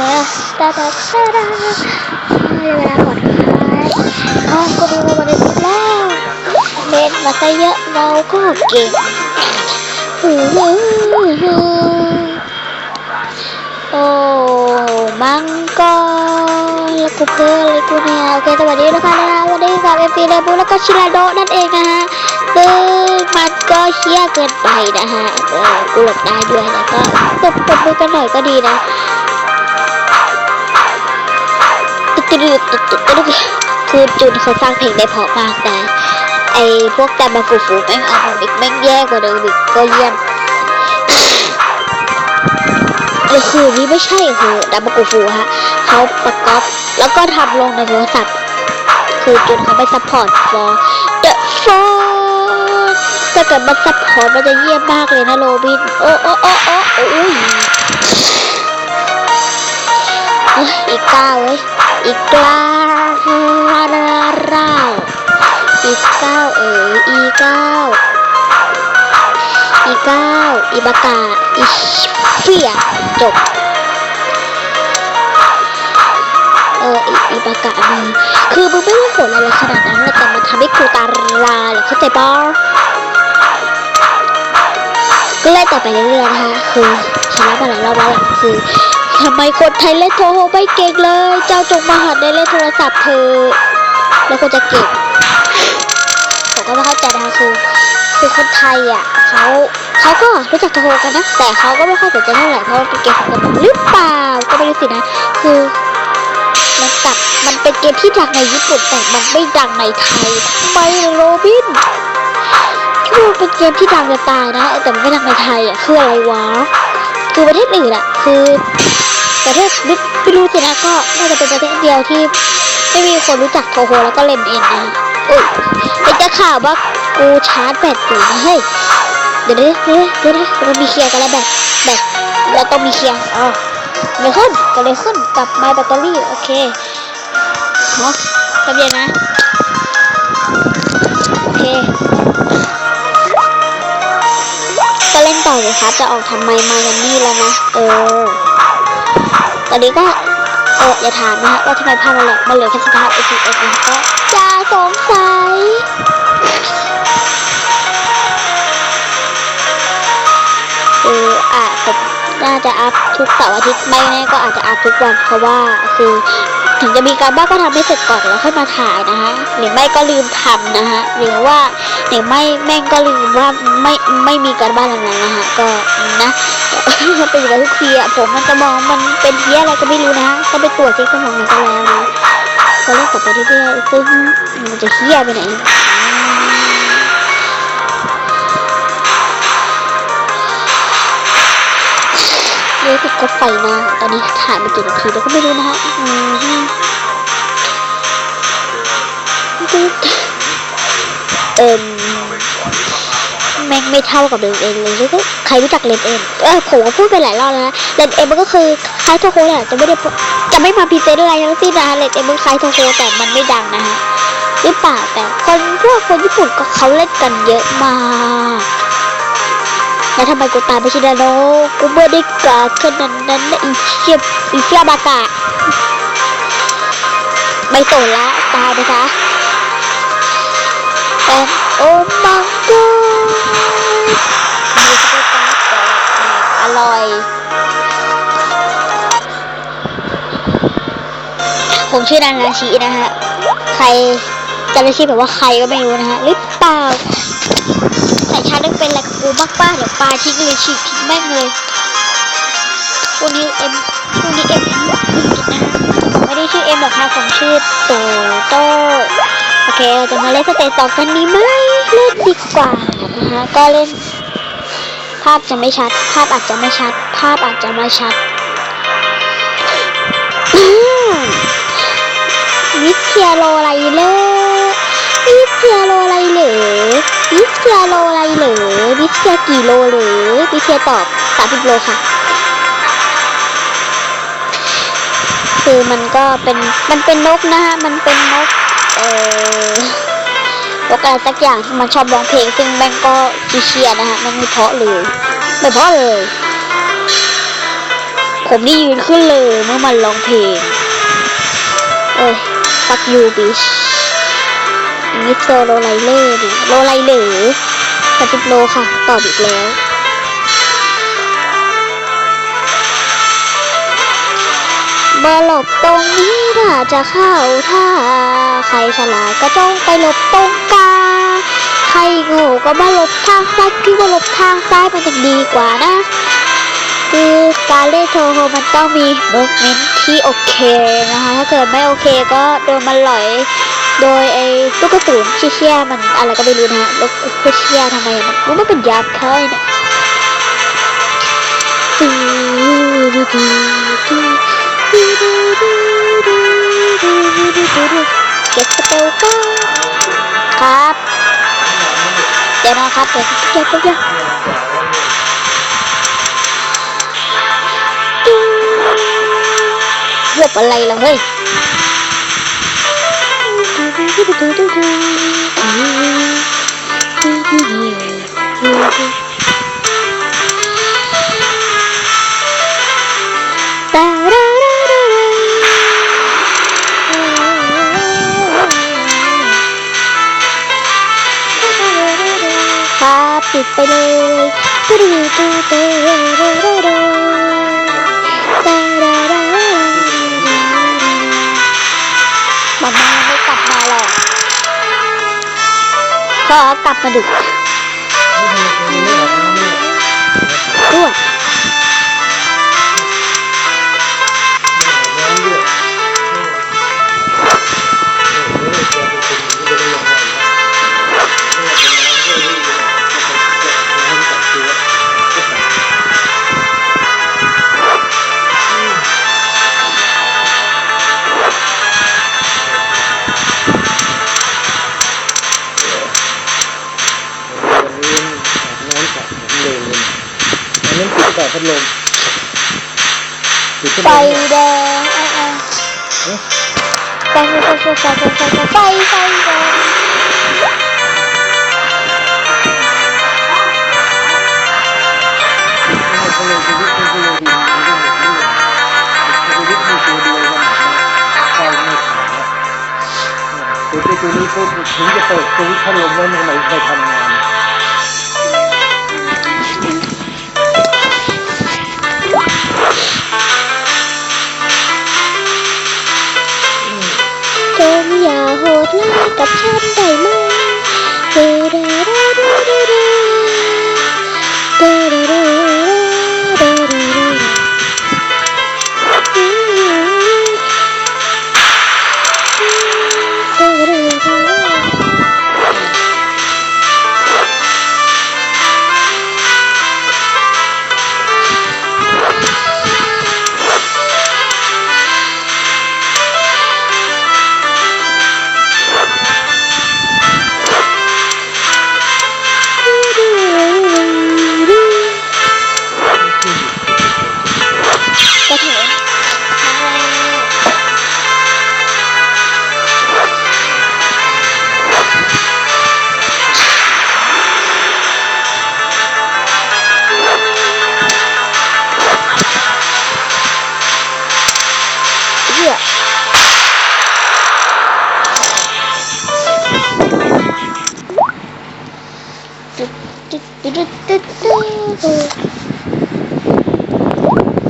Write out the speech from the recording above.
แต่แต่แต่แต่แต่เวลาก่อนอ๋อก็ดูมาวันนี้แล้วเล่นมาซะเยอะเราก็เก่งหูหูโอ้มังกรแล้วกูเพื่ออะไรกูเนี่ยโอเคสวัสดีนะคะนะคะวันนี้กับเอฟซีเลบูแล้วก็ชิราโดนั่นเองนะฮะซึ่งมันก็เชี่ยเกินไปนะฮะเออกูหลบได้ด้วยแล้วก็ตบตบมือกันหน่อยก็ดีนะ ดูตึ๊ดตึ๊ดตึ๊ดตึ๊ดคือจุนเขาสร้างเพลงได้เพราะมากแต่ไอพวกแต่มากูฟูแม่งเอามาบิ๊กแม่งแย่กว่าเดิมอีกก็เยี่ยมแล้วคือนี่ไม่ใช่คือดับเบิลกูฟูฮะเขาประกอบแล้วก็ทำลงในโทรศัพท์คือจุนเขาไม่ซัพพอร์ต for the for ถ้าเกิดมันซัพพอร์ตมันจะเยี่ยมมากเลยนะโรบิน โอ้โอ้โอ้โอ้โอ้อ้ยอีกเก้าเว้ย อีกเก้าเราอีกเก้าเอ๋อีเก้าอีเก้าอีบากาอีเฟียจบเอออีอีบากามึงคือมึงไม่ได้โหดอะไรขนาดนั้นแต่มันทำให้กูตาลาเหรอเข้าใจป่ะก็เล่นต่อไปเรื่อยๆนะคะคือชนะมาหลายรอบแล้วแหละคือ ทำไมคนไทยเล่นโทรไม่เก่งเลย เจ้าจงมาหัดในเล่นโทรศัพท์เธอ แล้วควรจะเก่งผมก็ไม่เข้าใจนะคะคือคือคนไทยอะเขาเขาก็รู้จักโทรกันนะแต่เขาก็ไม่ค่อยสนใจเท่าไหร่เพราะเป็นเกมของคนหรือเปล่าก็ไม่รู้สินะ คือมันกลับมันเป็นเกมที่ดังในญี่ปุ่นแต่มันไม่ดังในไทยทำไม่โรบินคือมันเป็นเกมที่ดังจะตายนะแต่มันไม่ดังในไทยอะคืออะไรวะ คือประเทศอื่นอะคือประเทศไม่ไม่รู้สินะก็น่าจะเป็นประเทศเดียวที่ไม่มีคนรู้จักโทโฮแล้วก็เล่นเองนะอุ้ยไอ้จะข่าวว่ากูชาร์จแบตอยู่เฮ้ยเดี๋ยวเดี๋ยวเดี๋ยวเรามีเคลียร์กันแล้วแบตแบตเราต้องมีเคลียร์อ๋อเดี๋ยขึ้นก็เลยขึ้นกับไมแบตเตอรี่โอเคเนาะทะเบียนนะโอเค เล่นต่อเลยครับจะออกทำไมมายันนี่แล้วนะ เออ ตอนนี้ก็ เอออย่าถามนะฮะว่าทำไมภาพมันแหลกมันเหลือแค่สตาร์ทเอทีเอสนะก็อย่าสงสัยคืออะผมน่าจะอัพทุกเสาร์อาทิตย์ไม่แน่ก็อาจจะอัพทุกวันเพราะว่าคือ ถึงจะมีการบ้านก็ทำให้เสร็จก่อนแล้วค่อยมาถ่ายนะคะ หรือไม่ก็ลืมทำนะคะหรือว่าหรือไม่แม่งก็ลืมว่าไม่ไม่มีการบ้านอะไรนะคะก็นะมันเป็นอย่างไรทุกทีอะผมมันสมองมันเป็นเพี้ยอะไรก็ไม่รู้นะก็ไปตรวจเช็คสมองมันก็แล้วนะก็เล่นต่อไปเรื่อยๆซึ่งมันจะเฮี้ยไปไหน เรียกดก็ไฟนะ ตอนนี้ถ่ายมากี่นาทีแล้วก็ไม่รู้นะฮะอืมเอิมแม่งไม่เท่ากับเลนเอ็นเลยแล้วก็ใครรู้จักเลนเอ็นเออผมก็พูดไปหลายรอบแล้วนะเลนเอ็นมันก็คือคล้ายโทโคแหละจะไม่ได้จะไม่มาพรีเซนอะไรทั้งสิ้นนะเลนเอ็นมันคล้ายโทโคแต่มันไม่ดังนะฮะหรือเปล่าแต่คนพวกคนญี่ปุ่นก็เขาเล่นกันเยอะมาก แล้วทำไมกูตายไม่ใช่ดาโนกูไม่ได้กาขนาดนั้นนะอีเชียบอีเชียบากาไม่สนละตายไปซะแต่โอ้มังกูมีสเต็กการ์ดอร่อย ผมชื่อนานาชินะฮะ ใครจำได้ชื่อแบบว่าใครก็ไม่รู้นะฮะหรือเปล่า แต่ชาติเป็นอะไรกับกูมากป้าเดี๋ยวปลาทิ้งเลยฉีกทิ้งแม่งเลยพวกนี้เอ็มพวกนี้เอ็มกินนะไม่ได้ชื่อเอ็มหรอกค่ะผมชื่อโตโต้โอเคเราจะมาเล่นสเตจสองกันดีไหมเล่นดีกว่านะคะก็เล่น ภาพจะไม่ชัด ภาพอาจจะไม่ชัด ภาพอาจจะไม่ชัดวิทยาโลอะไรเลยวิทยาโลอะไรเหรอ วิทยโลอะไรเหรอวิทยกี่โลเหรอวิทยตอบสามสิบโลค่ะ คือมันก็เป็นมันเป็นนกนะฮะมันเป็นนกเอ่อนกอะไรสักอย่างที่มันชอบร้องเพลง ซึ่งแม่งก็เชียนะฮะมันไม่เพาะเลยไม่เพาะเลย ผมนี่ยืนขึ้นเลยเมื่อมันร้องเพลง เอ้ย fuck you bitch ย่างนี้โซโลไลเล่ดิโลไลเหลือปฏิบโลค่ะ ตอบอีกแล้วมาหลบตรงนี้ถ้าจะเข้าท่า ใครฉลาดก็จ้องไปหลบตรงกลางใครโง่ก็มาหลบทางซ้ายพี่ว่าหลบทางซ้ายมันจะดีกว่านะ คือการเล่นโทโฮมันต้องมีโมเมนต์ที่โอเคนะคะ ถ้าเกิดไม่โอเคก็โดนมันหลอย โดยไอ้ลูกกระสุนเชี่ยๆมันอะไรก็ไม่รู้นะฮะลูกเชี่ยทำไมมันรู้มันเป็นยาบคยเนี่ยดูดูดูดูดูดูดูดูดูดูดูดูเก็บสเปลก็ครับเดี๋ยวนะครับเดี๋ยวเดี๋ยวเดี๋ยวเดี๋ยวเรียบอะไรล่ะเฮ้ย ปิดไปเลย ก็กลับมาดึกด้วย พัดลมติดพัดไฟลมแดงเอ้ยเอ้ยไฟไฟไฟไฟไฟไฟไฟไฟไฟแดงพัดลมชีวิตเป็นพัดลมดีมันก็มีตัวเดียวชีวิตมีตัวเดียวกันไฟไม่ขายตัวตัวนี้เขาถึงจะเปิดสวิตช์พัดลมไว้ทำไมไม่ทำงาน กัชาติใดไม่